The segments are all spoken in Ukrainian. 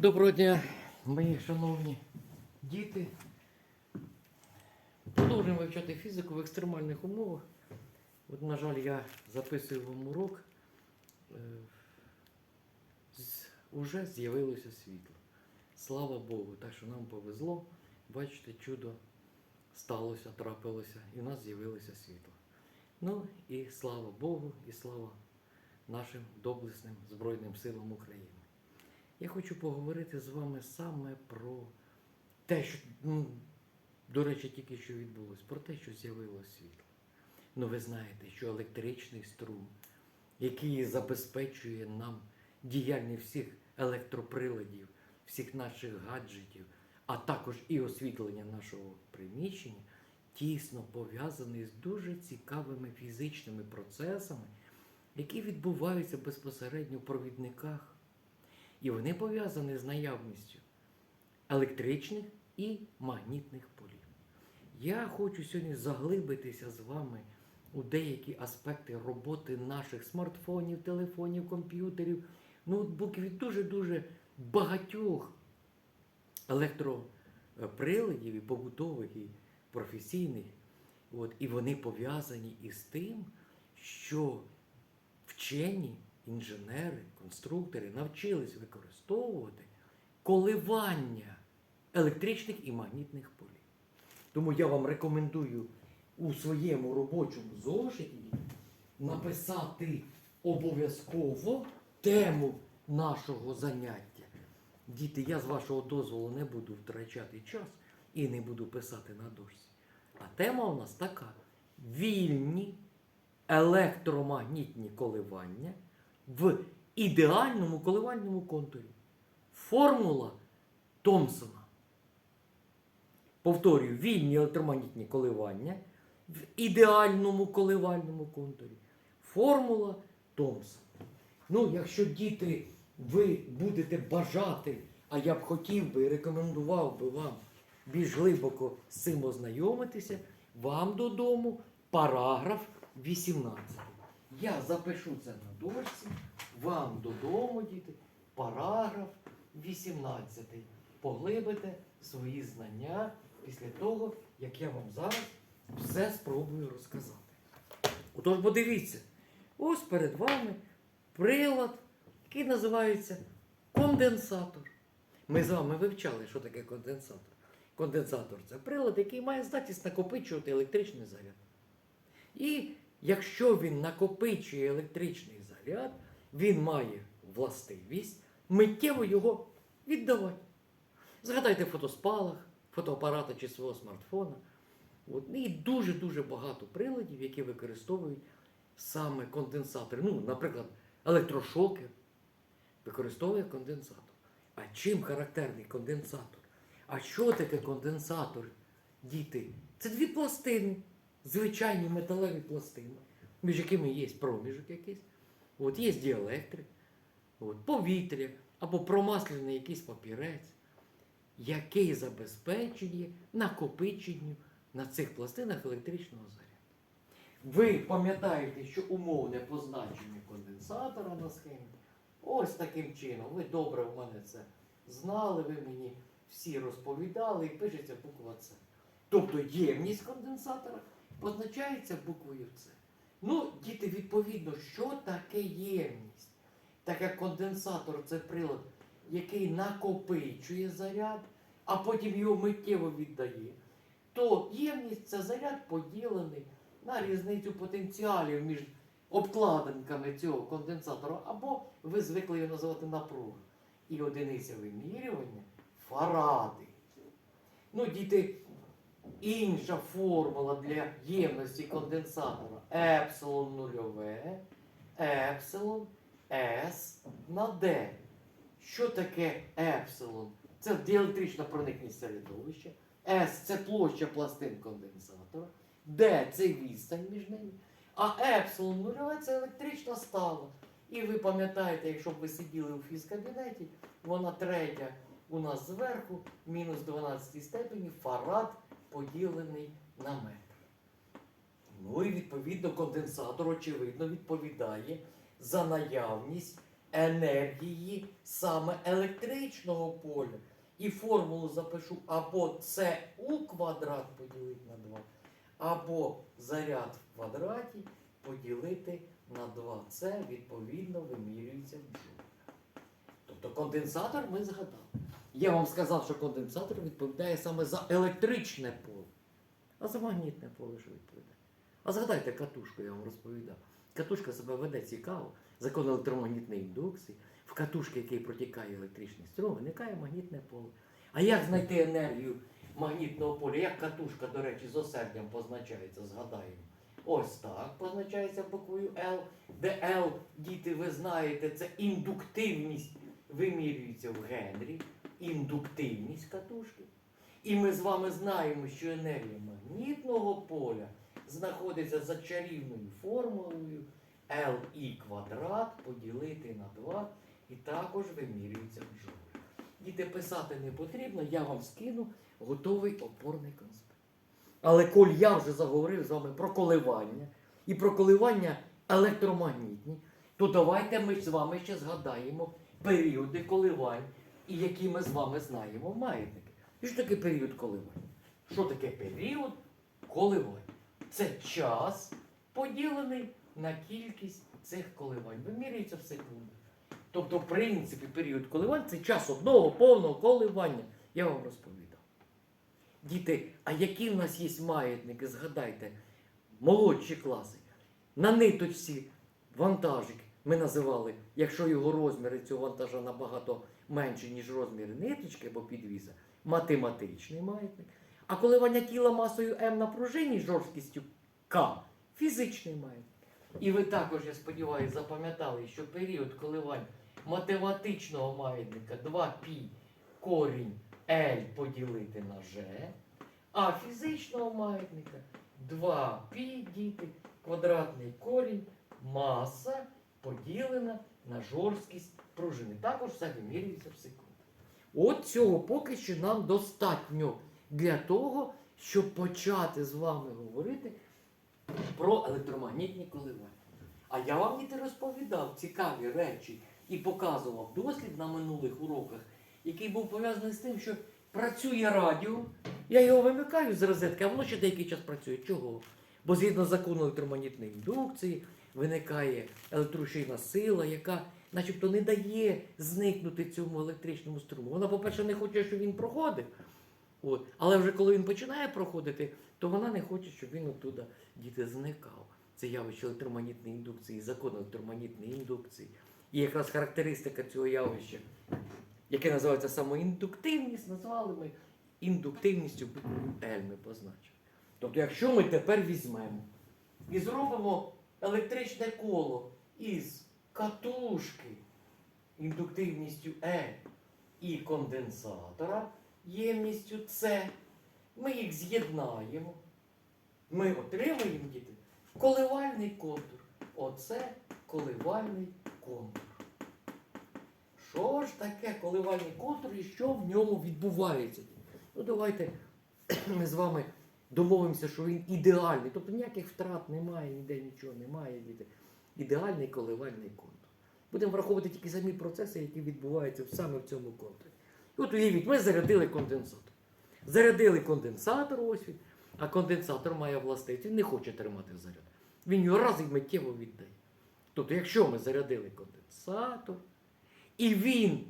Доброго дня, мої шановні діти. Продовжуємо вивчати фізику в екстремальних умовах. От, на жаль, я записую вам урок. Е, Уже з'явилося світло. Слава Богу, так що нам повезло. Бачите, чудо сталося, трапилося, і в нас з'явилося світло. Ну і слава Богу, і слава нашим доблесним Збройним силам України. Я хочу поговорити з вами саме про те, що, ну, до речі, тільки що відбулося, про те, що з'явилося світло. Ну, ви знаєте, що електричний струм, який забезпечує нам діяльність всіх електроприладів, всіх наших гаджетів, а також і освітлення нашого приміщення, тісно пов'язаний з дуже цікавими фізичними процесами, які відбуваються безпосередньо в провідниках. І вони пов'язані з наявністю електричних і магнітних полів. Я хочу сьогодні заглибитися з вами у деякі аспекти роботи наших смартфонів, телефонів, комп'ютерів, ноутбуків і дуже-дуже багатьох електроприладів і побутових, і професійних. От, і вони пов'язані із тим, що вчені, інженери, конструктори навчились використовувати коливання електричних і магнітних полів. Тому я вам рекомендую у своєму робочому зошиті написати обов'язково тему нашого заняття. Діти, я з вашого дозволу не буду втрачати час і не буду писати на дошці. А тема у нас така: вільні електромагнітні коливання в ідеальному коливальному контурі. Формула Томпсона. Повторюю, вільні електромагнітні коливання в ідеальному коливальному контурі. Формула Томпсона. Ну, якщо діти, ви будете бажати, а я б хотів би і рекомендував би вам більш глибоко з цим ознайомитися, вам додому параграф 18. Я запишу це на дошці, вам додому, діти, параграф 18. Поглибите свої знання після того, як я вам зараз все спробую розказати. Отож, подивіться, ось перед вами прилад, який називається конденсатор. Ми з вами вивчали, що таке конденсатор. Конденсатор це прилад, який має здатність накопичувати електричний заряд. І якщо він накопичує електричний заряд, він має властивість миттєво його віддавати. Згадайте фотоспалах, фотоапарата чи свого смартфона. От. І дуже-дуже багато приладів, які використовують саме конденсатори. Ну, наприклад, електрошокер використовує конденсатор. А чим характерний конденсатор? А що таке конденсатор, діти? Це дві пластини, звичайні металеві пластини, між якими є проміжок якийсь. От є діелектрик, от, повітря або промаслений якийсь папірець, який забезпечує накопиченню на цих пластинах електричного заряду. Ви пам'ятаєте, що умовне позначення конденсатора на схемі ось таким чином. Ви добре в мене це знали, ви мені всі розповідали і пишеться буква С. Тобто ємність конденсатора позначається буквою С. Ну, діти, відповідно, що таке ємність? Так як конденсатор це прилад, який накопичує заряд, а потім його миттєво віддає, то ємність це заряд поділений на різницю потенціалів між обкладинками цього конденсатора, або ви звикли його називати напруга. І одиниця вимірювання фаради. Ну, діти, інша формула для ємності конденсатора епсилон нульове, епсилон С на Д. Що таке епсилон? Це діелектрична проникність середовища. С це площа пластин конденсатора. Д це відстань між ними. А епсилон нульове це електрична стала. І ви пам'ятаєте, якщо б ви сиділи у фізкабінеті, вона третя у нас зверху, мінус 12 степені, фарад поділений на метр. Ну і відповідно конденсатор, очевидно, відповідає за наявність енергії саме електричного поля. І формулу запишу або це у квадрат поділити на 2, або заряд в квадраті поділити на 2. Це відповідно вимірюється в джоулях. Тобто конденсатор ми згадали. Я вам сказав, що конденсатор відповідає саме за електричне поле. А за магнітне поле що відповідає? А згадайте катушку, я вам розповідав. Катушка себе веде цікаво, закон електромагнітної індукції. В катушці, який протікає електричний струм, виникає магнітне поле. А як знайти енергію магнітного поля? Як катушка, до речі, з осердям позначається, згадаємо. Ось так позначається буквою L, де L, діти, ви знаєте, це індуктивність вимірюється в Генрі, індуктивність катушки. І ми з вами знаємо, що енергія магнітного поля знаходиться за чарівною формулою Li квадрат поділити на 2 і також вимірюється в джоулях. Діти писати не потрібно, я вам скину готовий опорний конспект. Але коль я вже заговорив з вами про коливання і про коливання електромагнітні, то давайте ми з вами ще згадаємо періоди коливань, і які ми з вами знаємо маятники. І що таке період коливань? Що таке період коливань? Це час, поділений на кількість цих коливань. Вимірюється в секундах. Тобто, в принципі, період коливань це час одного повного коливання. Я вам розповідав. Діти, а які в нас є маятники, згадайте, молодші класи. На ниточці вантажик ми називали, якщо його розміри цього вантажа набагато менші, ніж розміри ниточки або підвіза, математичний маятник. А коливання тіла масою М на пружині жорсткістю К фізичний маятник. І ви також, я сподіваюся, запам'ятали, що період коливань математичного маятника 2π корінь L поділити на G, а фізичного маятника 2π діти квадратний корінь маса поділена на жорсткість пружини. Також все вимірюється в секунду. От цього поки що нам достатньо для того, щоб почати з вами говорити про електромагнітні коливання. А я вам не розповідав цікаві речі і показував дослід на минулих уроках, який був пов'язаний з тим, що працює радіо, я його вимикаю з розетки, а воно ще деякий час працює. Чого? Бо згідно закону електромагнітної індукції виникає електрорушійна сила, яка начебто не дає зникнути цьому електричному струму. Вона, по-перше, не хоче, щоб він проходив. От. Але вже коли він починає проходити, то вона не хоче, щоб він оттуда діти зникав. Це явище електромагнітної індукції, закон електромагнітної індукції. І якраз характеристика цього явища, яке називається самоіндуктивність, назвали ми індуктивністю L ми. Тобто, якщо ми тепер візьмемо і зробимо електричне коло із катушки індуктивністю E і конденсатора ємністю С, ми їх з'єднаємо, ми отримаємо діти коливальний контур. Оце коливальний контур. Що ж таке коливальний контур і що в ньому відбувається? Ну давайте ми з вами домовимося, що він ідеальний. Тобто ніяких втрат немає, ніде нічого немає. Діти. Ідеальний коливальний контур. Будемо враховувати тільки самі процеси, які відбуваються саме в цьому контурі. І от уявіть, ми зарядили конденсатор. Зарядили конденсатор, ось він, а конденсатор має властивість, він не хоче тримати заряд. Він його раз і миттєво віддає. Тобто, якщо ми зарядили конденсатор, і він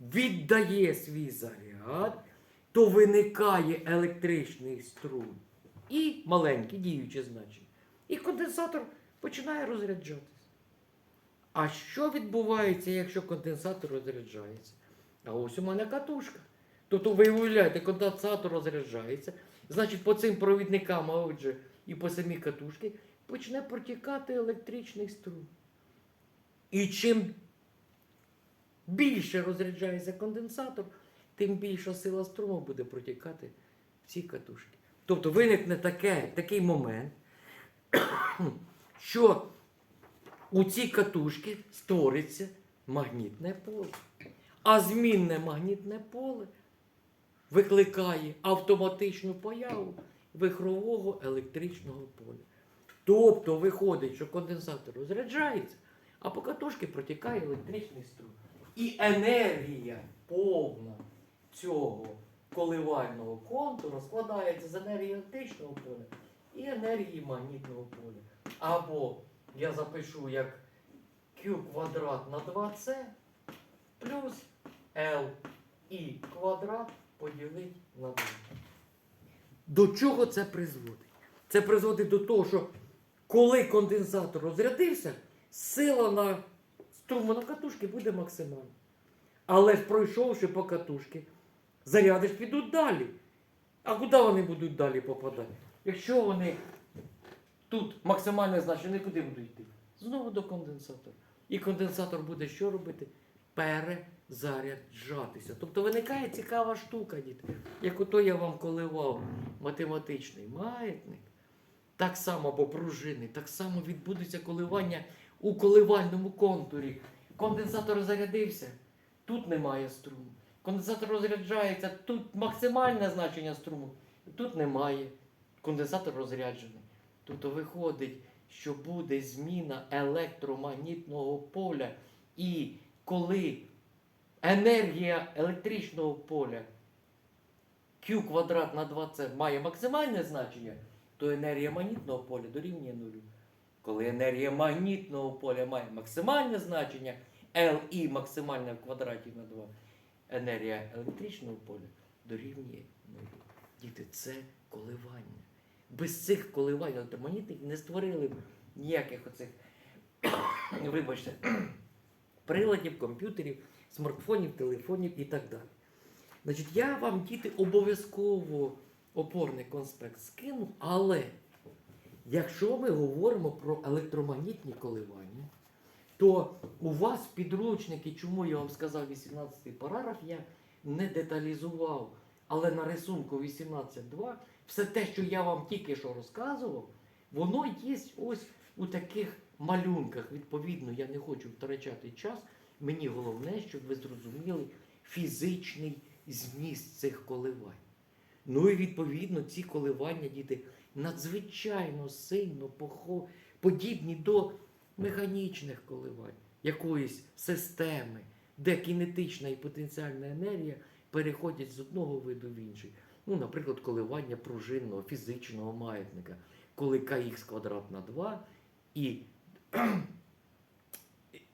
віддає свій заряд, то виникає електричний струм і маленьке діюче значення. І конденсатор починає розряджатися. А що відбувається, якщо конденсатор розряджається? А ось у мене катушка. Тобто ви уявляєте, конденсатор розряджається, значить по цим провідникам, а отже, і по самій катушці почне протікати електричний струм. І чим більше розряджається конденсатор, тим більша сила струму буде протікати в ці катушки. Тобто виникне таке, такий момент, що у цій катушці створиться магнітне поле. А змінне магнітне поле викликає автоматичну появу вихрового електричного поля. Тобто виходить, що конденсатор розряджається, а по катушці протікає електричний струм. І енергія повна цього коливального контуру складається з енергії електричного поля і енергії магнітного поля. Або я запишу як Q квадрат на 2C плюс L і квадрат поділити на 2. До чого це призводить? Це призводить до того, що коли конденсатор розрядився, сила на струму на катушки буде максимальна. Але пройшовши по катушки, заряди ж підуть далі. А куди вони будуть далі попадати? Якщо вони тут максимальне значення, вони куди будуть йти? Знову до конденсатора. І конденсатор буде що робити? Перезаряджатися. Тобто виникає цікава штука, діти. Як ото я вам коливав математичний маятник, так само або пружини, так само відбудеться коливання у коливальному контурі. Конденсатор зарядився, тут немає струму. Конденсатор розряджається, тут максимальне значення струму, тут немає. Конденсатор розряджений. Тобто виходить, що буде зміна електромагнітного поля. І коли енергія електричного поля Q квадрат на 2C має максимальне значення, то енергія магнітного поля дорівнює нулю. Коли енергія магнітного поля має максимальне значення, Li максимальне в квадраті на 2, енергія електричного поля дорівнює нулю. Діти, це коливання. Без цих коливань електромагнітних не створили б ніяких оцих, вибачте, приладів, комп'ютерів, смартфонів, телефонів і так далі. Значить, я вам, діти, обов'язково опорний конспект скину, але якщо ми говоримо про електромагнітні коливання, то у вас підручники, чому я вам сказав 18 параграф, я не деталізував, але на рисунку 18.2 все те, що я вам тільки що розказував, воно є ось у таких малюнках. Відповідно, я не хочу втрачати час. Мені головне, щоб ви зрозуміли фізичний зміст цих коливань. Ну і відповідно ці коливання, діти, надзвичайно сильно подібні до механічних коливань якоїсь системи, де кінетична і потенціальна енергія переходять з одного виду в інший. Ну, наприклад, коливання пружинного фізичного маятника, коли kx квадрат на 2 і,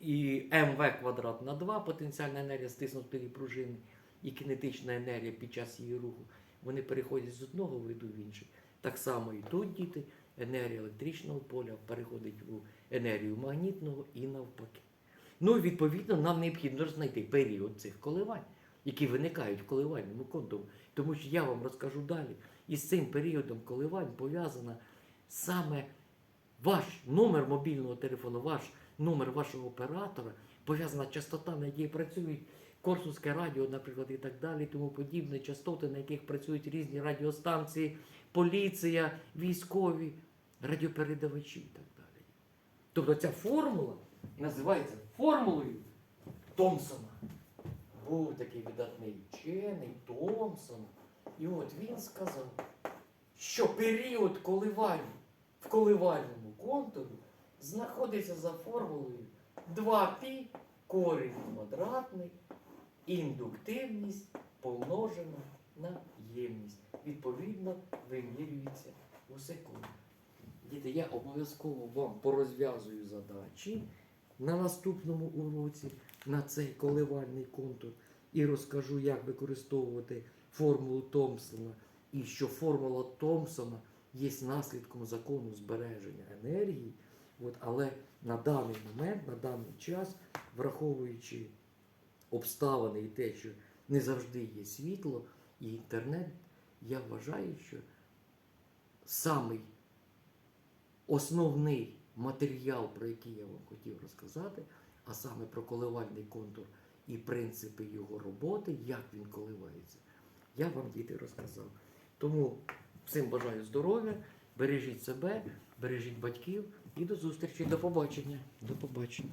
і mv квадрат на 2 потенціальна енергія стиснутої пружини і кінетична енергія під час її руху, вони переходять з одного виду в інший. Так само і тут діти, енергія електричного поля переходить у енергію магнітного і навпаки. Ну, відповідно, нам необхідно знайти період цих коливань, які виникають в коливальному контурі. Тому що я вам розкажу далі. І з цим періодом коливань пов'язана саме ваш номер мобільного телефону, ваш номер вашого оператора, пов'язана частота, на якій працюють Корсунське радіо, наприклад, і так далі, тому подібне, частоти, на яких працюють різні радіостанції, поліція, військові, радіопередавачі і так далі. Тобто ця формула називається формулою Томпсона. Був такий видатний вчений Томпсон. І от він сказав, що період коливань в коливальному контурі знаходиться за формулою 2π корінь квадратний, індуктивність помножена на ємність. Відповідно, вимірюється у секунду. Діти, я обов'язково вам порозв'язую задачі на наступному уроці на цей коливальний контур і розкажу, як використовувати формулу Томпсона і що формула Томпсона є наслідком закону збереження енергії. От, але на даний момент, на даний час, враховуючи обставини і те, що не завжди є світло і інтернет, я вважаю, що самий основний матеріал, про який я вам хотів розказати, а саме про коливальний контур і принципи його роботи, як він коливається, я вам діти розказав. Тому всім бажаю здоров'я, бережіть себе, бережіть батьків і до зустрічі. До побачення. До побачення.